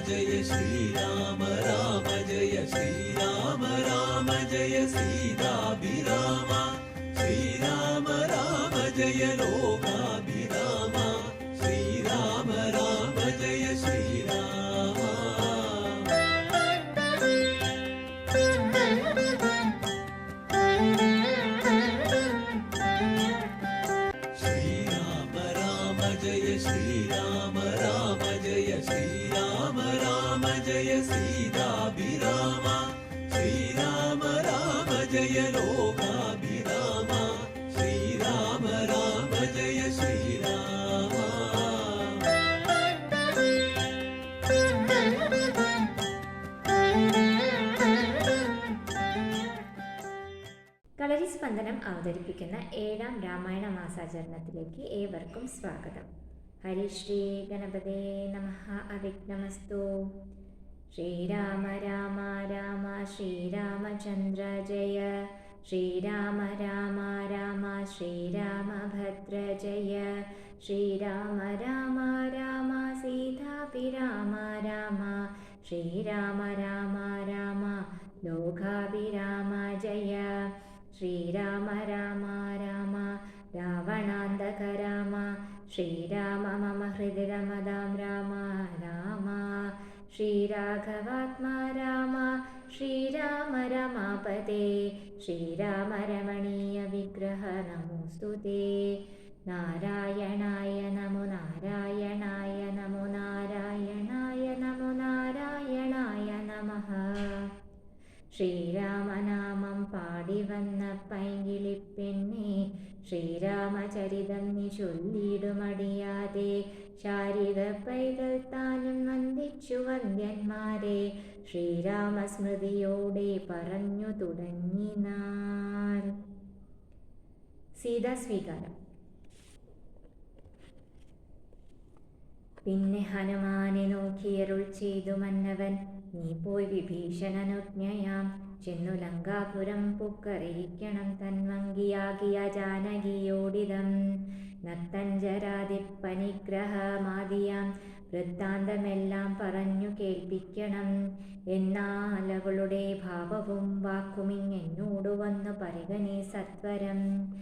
ശ്രീരാമ രാമ ജയ ശ്രീരാമ രാമ ജയ സീതാഭിരാമ ശ്രീരാമ രാമ ജയ ലോകാഭിരാമ ശ്രീരാമ രാമ ജയ ശ്രീരാമ ശ്രീരാമ രാമ ജയ ശ്രീരാമ രാമ സ്പന്ദനം അവതരിപ്പിക്കുന്ന ഏഴാം രാമായണ മാസാചരണത്തിലേക്ക് ഏവർക്കും സ്വാഗതം. ഹരിശ്രീ ഗണപതേ നമ. അവിഘ്നമസ്തു. ശ്രീരാമ രാമ രാമ ശ്രീരാമചന്ദ്ര ജയ. ശ്രീരാമ രാമ രാമ ശ്രീരാമഭദ്ര ജയ. ശ്രീരാമ രാമ രാമ സീതാഭിരാമ രാമ ശ്രീരാമ രാമ രാമ ലോകാഭിരാമ രാവണാന്തക രാമ ശ്രീരാമ മമ ഹൃദിരമതാം രാമ രാമ ശ്രീരാഘവാത്മാ രാമ ശ്രീരാമ രമാപതേ ശ്രീരാമ രമണീയ വിഗ്രഹ നമോസ്തു നാരായണായ നമോ നാരായണായ നമോ നാരായണായ നമോ നാരായണായ നമഃ ശ്രീരാമനാമം പാടി വന്ന പൈങ്കിളിപ്പെണ്ണെ ശ്രീരാമചരിതം നീ ചൊല്ലിടുമടിയാതെ ശാരിക പൈതൽ താനും വന്ദിച്ചു വന്ദ്യന്മാരെ ശ്രീരാമസ്മൃതിയോടെ പറഞ്ഞു തുടങ്ങിനാൻ സീതാസ്വീകാരം. പിന്നെ ഹനുമാനെ നോക്കിയരുൾ ചെയ്തു മന്നവൻ നീ പോയി വിഭീഷണനുജ്ഞയാം. ചെന്നു ലങ്കാപുരം പുക്കറിയിക്കണം തന്മങ്കിയാകിയ ജാനകിയോടിതം. നത്തഞ്ചരാതിപ്പനിഗ്രഹമാദിയാം. വൃത്താന്തമെല്ലാം പറഞ്ഞു കേൾപ്പിക്കണം. എന്നാൽ അവളുടെ ഭാവവും വാക്കുമിങ്ങെന്നോട് വന്നു പരിഗണി സത്വരം.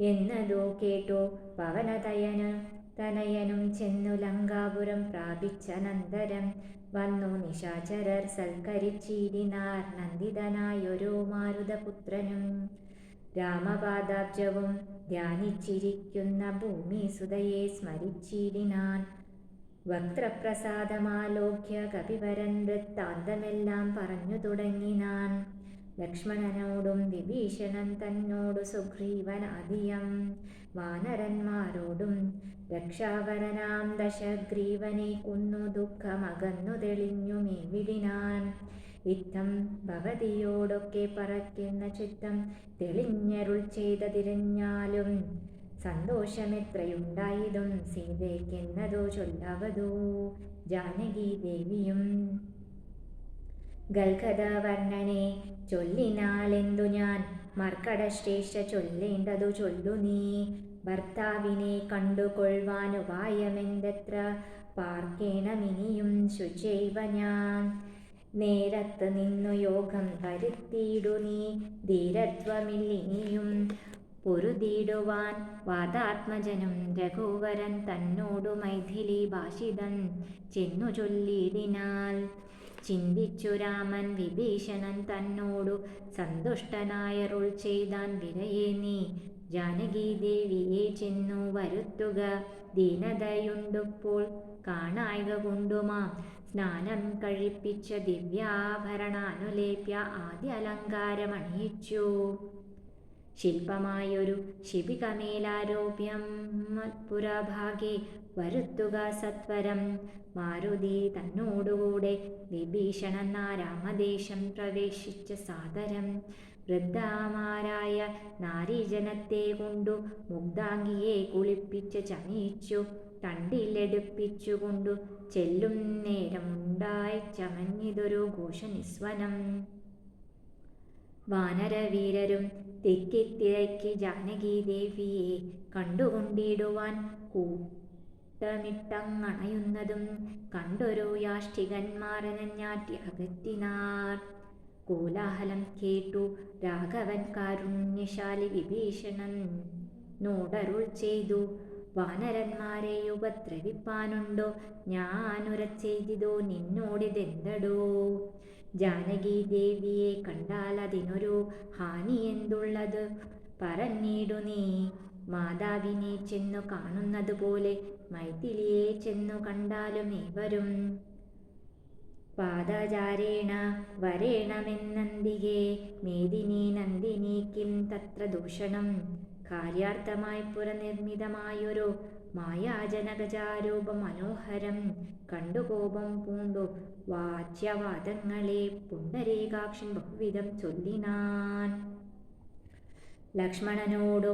എന്നതോ കേട്ടോ പവനതയനു. തനയനും ചെന്നു ലങ്കാപുരം പ്രാപിച്ച നന്ദരം വന്നു നിശാചരർ സൽക്കരിച്ചിരിനാർ നന്ദിതനായൊരു മാരുതപുത്രനും. രാമപാദാബ്ജവും ധ്യാനിച്ചിരിക്കുന്ന ഭൂമി സുതയെ സ്മരിച്ചിരിനാൻ വക്തപ്രസാദമാലോക്യ കപിവരൻ വൃത്താന്തമെല്ലാം പറഞ്ഞു തുടങ്ങിനാൻ ലക്ഷ്മണനോടും വിഭീഷണൻ തന്നോടു സുഗ്രീവനാദിയം വാനരന്മാരോടും രക്ഷാവരനാം ദശഗ്രീവനെ കുന്നു ദുഃഖമകന്നു തെളിഞ്ഞു മേവിടിനാൻ. ഇത്തം ഭവതിയോടൊക്കെ പറക്കുന്ന ചിത്തം തെളിഞ്ഞരുൾ ചെയ്തതിരഞ്ഞാലും സന്തോഷമെത്രയുണ്ടായതും സീതയ്ക്കെന്നതോ ചൊല്ലവതോ ജാനകി ദേവിയും ഗൽഗത വർണനെ ചൊല്ലിനാളെന്തു ഞാൻ? മർക്കടശ്രേഷ്ഠ ചൊല്ലേണ്ടതു ചൊല്ലു നീ. ഭർത്താവിനെ കണ്ടുകൊള്ളുവാനുപായമെന്തത്ര പാർക്കേണമിനിയും ശുചൈവ ഞാൻ. നേരത്ത് നിന്നു യോഗം വരുത്തിയിടു നീ. ധീരത്വമില്ലിനിയും പൊരുതിയിടുവാൻ വാദാത്മജനും രഘുവരൻ തന്നോടു മൈഥിലി ഭാഷിതൻ ചെന്നു ചൊല്ലിയിടിനാൽ. ചിന്തിച്ചു രാമൻ വിഭീഷണൻ തന്നോടു സന്തുഷ്ടനായരുൾ ചെയ്താൻ വിരയേ നീ. ജാനകി ദേവിയെ ചെന്നു വരുത്തുക. ദീനതയുണ്ടുപ്പോൾ കാണായിക കൊണ്ടുമാം. സ്നാനം കഴിപ്പിച്ച ദിവ്യാഭരണാനുലേപ്യ ആദ്യ അലങ്കാരമണിയിച്ചു. ശില്പമായൊരു ശിബികമേലാരോപ്യം പുറഭാഗെ വരുത്തുക സത്വരം. മാരുതി തന്നോടുകൂടെ വിഭീഷണൻ രാമദേശം പ്രവേശിച്ച സാദരം. വൃദ്ധാമാരായ നാരീജനത്തെ കൊണ്ടു മുഗ്ധാംഗിയെ കുളിപ്പിച്ച് ചമയിച്ചു തണ്ടിലെടുപ്പിച്ചുകൊണ്ടു ചെല്ലും നേരമുണ്ടായി ചമഞ്ഞിതൊരു ഘോഷനിസ്വനം. വാനരവീരരും തിക്കിത്തിരക്കി ജാനകി ദേവിയെ കണ്ടുകൊണ്ടിടുവാൻ കൂട്ട കൂട്ടമിട്ടങ്ങണയുന്നതും കണ്ടൊരു യാഷ്ടികന്മാരനഞ്ഞാറ്റി അകറ്റിനാർ. കോലാഹലം കേട്ടു രാഘവൻ കാരുണ്യശാലി വിഭീഷണൻ നോടരുൾ ചെയ്തു. വാനരന്മാരെ ഉപദ്രവിപ്പാനുണ്ടോ ഞാനുരച്ചെയ്തിതോ? നിന്നോടിതെന്തടോ? ജാനകി ദേവിയെ കണ്ടാൽ അതിനൊരു ഹാനി എന്തുള്ളത്? പറഞ്ഞിടു നീ. മാതാവിനെ ചെന്നു കാണുന്നത് പോലെ മൈഥിലിയെ ചെന്നു കണ്ടാലും ഏവരും പാദചാരേണ വരേണമെന്നന്തികേ മേദിനി നന്ദിനി കിം തത്ര ദൂഷണം. കാര്യാർത്ഥമായി പുരനിർമ്മിതമായൊരു മായാജനകജാരൂപ മനോഹരം കണ്ടു കോപം പൂണ്ടു വാച്യവാദങ്ങളെ പുണ്ടരീകാക്ഷൻ ബഹുവിധം ചൊല്ലിനാൻ. ലക്ഷ്മണനോടു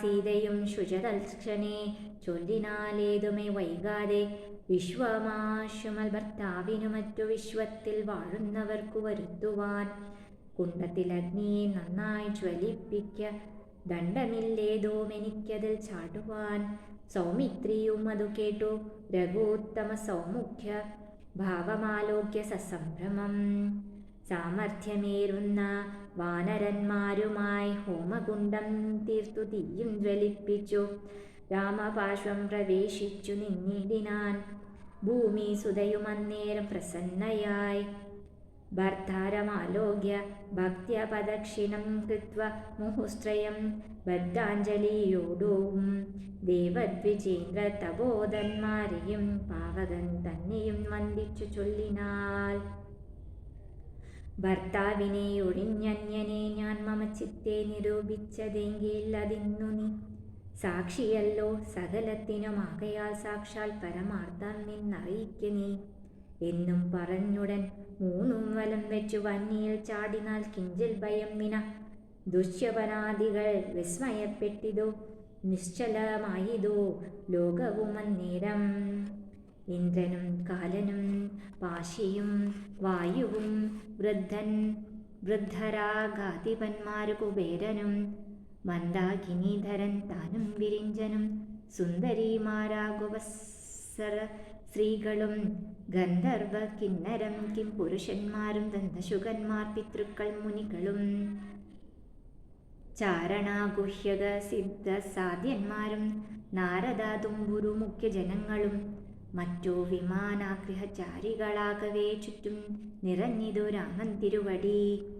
സീതയും ശുചതൽക്ഷനെ ചൊല്ലിനാലേതുമേ വൈകാതെ വിശ്വമാശുമൽ ഭർത്താവിനു മറ്റു വിശ്വത്തിൽ വാഴുന്നവർക്കു വരുത്തുവാൻ കുണ്ടത്തിൽ അഗ്നിയെ നന്നായി ജ്വലിപ്പിക്ക ദണ്ഡമില്ലേതോ എനിക്കതിൽ ചാടുവാൻ സൗമിത്രിയും അതു കേട്ടു രഘുത്തമ സൗമുഖ്യ ഭാവമാലോക്യ സസംഭ്രമം. സാമർഥ്യമേറുന്ന വാനരന്മാരുമായി ഹോമകുണ്ടം തീർത്തു തീയും ജ്വലിപ്പിച്ചു. രാമപാർശ്വം പ്രവേശിച്ചു നിന്നിടിനാൻ. ഭൂമി സുതയുമന്നേരം പ്രസന്നയായി. ഭർത്താരമാലോക്യ ഭക്ത്യപദക്ഷിണം കൃത്വ മുഹുസ്ത്രയം ബദ്ധാഞ്ജലിയോടും. ദേവദ്വിജേന്ദ്ര തപോധന്മാരെയും പാവകൻ തന്നെയും വന്ദിച്ചു ചൊല്ലിനാൾ ഭർത്താവിനെ ഒഴിഞ്ഞന്യനെ ഞാൻ മമ ചിത്തെ നിരൂപിച്ചതെങ്കിൽ അതിന്നു നീ. സാക്ഷിയല്ലോ സകലത്തിനുമാകയാൽ സാക്ഷാൽ പരമാർത്ഥം നിന്നറിയിക്ക നീ. എന്നും പറഞ്ഞുടൻ മൂന്നും വലം വെച്ചു വന്നിയിൽ ചാടിനാൽ കിഞ്ചിൽ ഭയം വിന ദുഷ്യപനാദികൾ വിസ്മയപ്പെട്ടിതോ നിശ്ചലമായതോ ലോകവും അന്നേരം ഇന്ദ്രനും കാലനും പാശിയും വായുവും വൃദ്ധൻ വൃദ്ധരാഗാതിപന്മാരു കുബേരനും മന്ദാകിനീധരൻ താനും വിരിഞ്ചനും സുന്ദരിമാരാകുവസര സ്ത്രീകളും ഗന്ധർവ കിന്നരം കിം പുരുഷന്മാരും ദന്തശുഖന്മാർ പിതൃക്കൾ മുനികളും ചാരണാഗുഹ്യക സിദ്ധ സാധ്യന്മാരും നാരദാതുംബുരു മുഖ്യജനങ്ങളും മറ്റു വിമാനാഗ്രഹചാരികളാകവേ ചുറ്റും നിറഞ്ഞിതു രാമൻ തിരുവടി.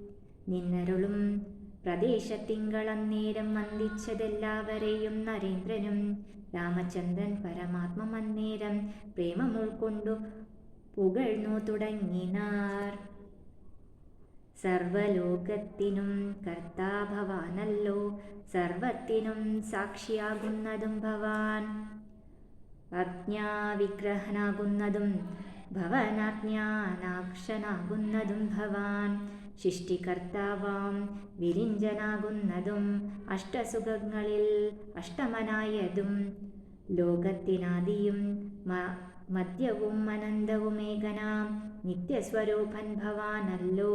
നിന്നരുളും പ്രദേശത്തിങ്കളന്നേരം വന്ദിച്ചതെല്ലാവരെയും നരേന്ദ്രനും രാമചന്ദ്രൻ പരമാത്മമന്നേരം പ്രേമം ഉൾക്കൊണ്ടു പുകഴ്ന്നു തുടങ്ങിനാർ. സർവലോകത്തിനും കർത്താഭവാനല്ലോ സർവത്തിനും സാക്ഷിയാകുന്നതും ഭവാൻ. അജ്ഞാവിഗ്രഹനാകുന്നതും ഭവനാജ്ഞാനാക്ഷനാകുന്നതും ഭവാൻ. ശിഷ്ടികർത്താവാം വിരിഞ്ചനാകുന്നതും അഷ്ടസുഖങ്ങളിൽ അഷ്ടമനായതും. ലോകത്തിനാദിയും മദ്യവും മധ്യവും അനന്തവും ഏകനാം നിത്യസ്വരൂപൻ ഭവാനല്ലോ.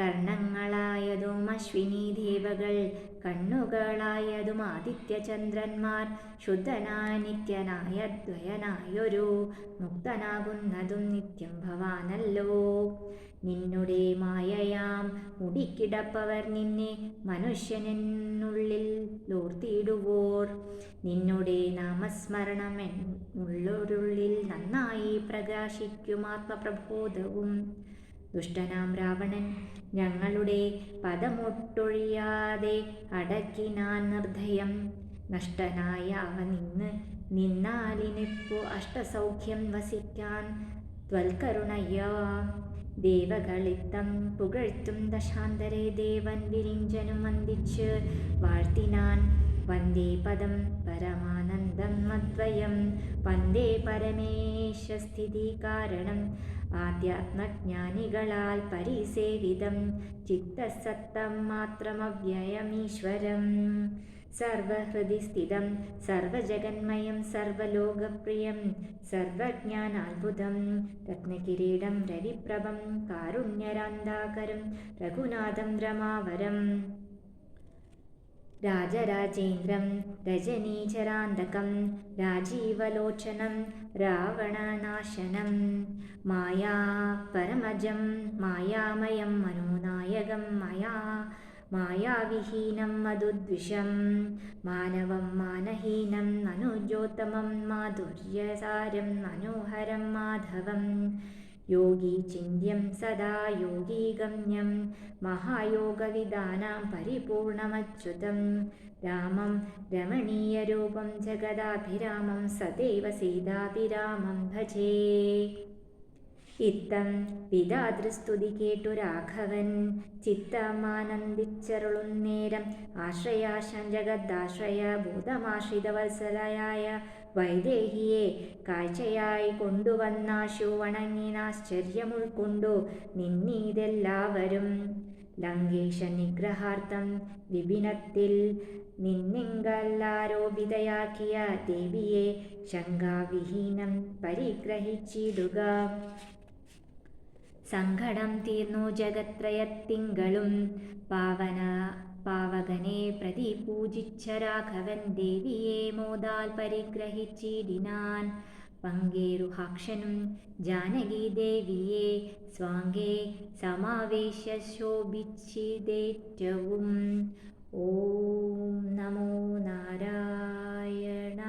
കർണങ്ങളായതും അശ്വിനി ദേവകൾ കണ്ണുകളായതും ആദിത്യചന്ദ്രന്മാർ. ശുദ്ധനായ നിത്യനായ ദ്വയനായൊരു മുക്തനാകുന്നതും നിത്യം ഭവാനല്ലോ. നിന്നുടെ മായയാം മുടിക്കിടപ്പവർ നിന്നെ മനുഷ്യനെന്നുള്ളിൽ ലോർത്തിയിടുവോർ. നിന്നുടെ നാമസ്മരണം എന്നുള്ളൊരുള്ളിൽ നന്നായി പ്രകാശിക്കും ആത്മപ്രബോധവും. ദുഷ്ടനാം രാവണൻ ഞങ്ങളുടെ പദമൊട്ടൊഴിയാതെ അടക്കിനാൻ നിർദ്ധയം നഷ്ടനായ അവ നിന്ന് നിന്നാലിനിപ്പു അഷ്ടസൗഖ്യം വസിക്കാൻ ത്വൽക്കരുണയ്യ ദേവകളിത്തം പുകഴ്ത്തും ദശാന്തരെ ദേവൻ വിരിഞ്ചനും വന്ദിച്ച് വാഴ്ത്തിനാൻ വന്ദേ പദം പരമാനന്ദം അദ്വയം. വന്ദേ പരമേശ കാരണം ആധ്യാത്മജ്ഞാനികളാൽ പരിസേവിതം. ചിത്തസത്തം മാത്രമവ്യയമീശ്വരം. സർവഹൃദി സ്ഥിതം സർവജഗന്മയം സർവലോകപ്രിയം സർവജ്ഞാനാത്ഭുതം. രത്നകിരീടം രവിപ്രഭം കാരുണ്യരാന്താകരം രഘുനാഥം രമാവരം. राजराजेन्द्रं रजनीचरान्दकं राजीवलोचनं रावणनाशनं माया परमजं मायामयं मनोनायकं मया मायाविहीनं मधुद्विषं मानवं मानहीनं मनुज्योत्तमं माधुर्यसारं मनोहरं माधवम्। മാധവം യോഗി ചിന്യം സദാ യോഗീഗമ്യം മഹായോഗവിദാനാം പരിപൂർണമച്യുതം. രാമം രമണീയരൂപം ജഗദാഭിരാമം സദൈവ സീതാഭിരാമം ഭജേ. ഇത്തം പിതാതൃസ്തുതി കേട്ടു രാഘവൻ. ചിത്തമാനന്ദിച്ചരുളുന്നേരം ആശ്രയാശം ജഗദാശ്രയ ഭൂതമാശ്രിതവത്സലയായ വൈദേഹിയെ കാഴ്ചയായി കൊണ്ടുവന്നാശു വണങ്ങിനാശ്ചര്യം ഉൾക്കൊണ്ടു നിന്നീതെല്ലാവരും ലങ്കേശ നിഗ്രഹാർത്ഥം വിപിനത്തിൽ നിന്നിങ്കല്ലാരോപിതയാക്കിയ ദേവിയെ ശങ്കാവിഹീനം പരിഗ്രഹിച്ചിടുക. സങ്കടം തീർന്നു ജഗത്രയത്തിങ്കളും പാവന പാവകനെ പ്രതി പൂജിച്ച രാഘവൻ ദേവിയെ മോദാൽ പരിഗ്രഹിച്ചിടിനാൻ. പങ്കേരുഹാക്ഷനും ജാനകി ദേവിയെ സ്വാങ്കേ സമാവേശ ശോഭിച്ചിതേറ്റവും. ഓം നമോ നാരായണ